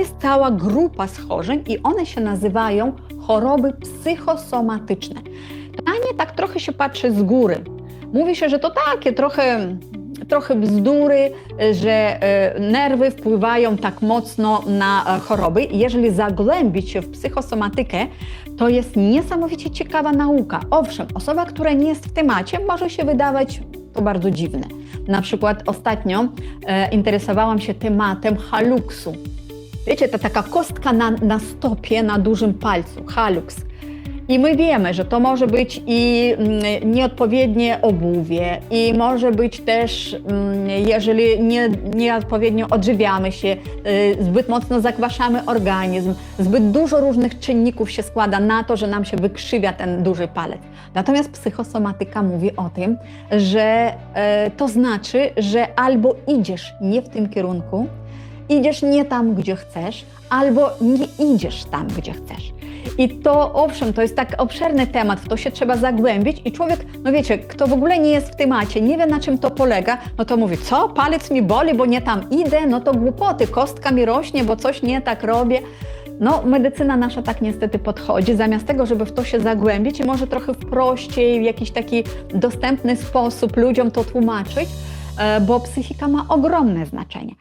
Jest cała grupa schorzeń i one się nazywają choroby psychosomatyczne. Na nie tak trochę się patrzy z góry. Mówi się, że to takie trochę, trochę bzdury, że e, nerwy wpływają tak mocno na e, choroby. Jeżeli zagłębić się w psychosomatykę, to jest niesamowicie ciekawa nauka. Owszem, osoba, która nie jest w temacie, może się wydawać to bardzo dziwne. Na przykład ostatnio e, interesowałam się tematem haluksu. Wiecie, to taka kostka na, na stopie, na dużym palcu, halux. I my wiemy, że to może być i mm, nieodpowiednie obuwie, i może być też, mm, jeżeli nie, nieodpowiednio odżywiamy się, y, zbyt mocno zakwaszamy organizm, zbyt dużo różnych czynników się składa na to, że nam się wykrzywia ten duży palec. Natomiast psychosomatyka mówi o tym, że e, to znaczy, że albo idziesz nie w tym kierunku, idziesz nie tam, gdzie chcesz, albo nie idziesz tam, gdzie chcesz. I to owszem, to jest tak obszerny temat, w to się trzeba zagłębić i człowiek, no wiecie, kto w ogóle nie jest w temacie, nie wie na czym to polega, no to mówi, co, palec mi boli, bo nie tam idę, no to głupoty, kostka mi rośnie, bo coś nie tak robię. No, medycyna nasza tak niestety podchodzi. Zamiast tego, żeby w to się zagłębić i może trochę w prościej, w jakiś taki dostępny sposób ludziom to tłumaczyć, e, bo psychika ma ogromne znaczenie.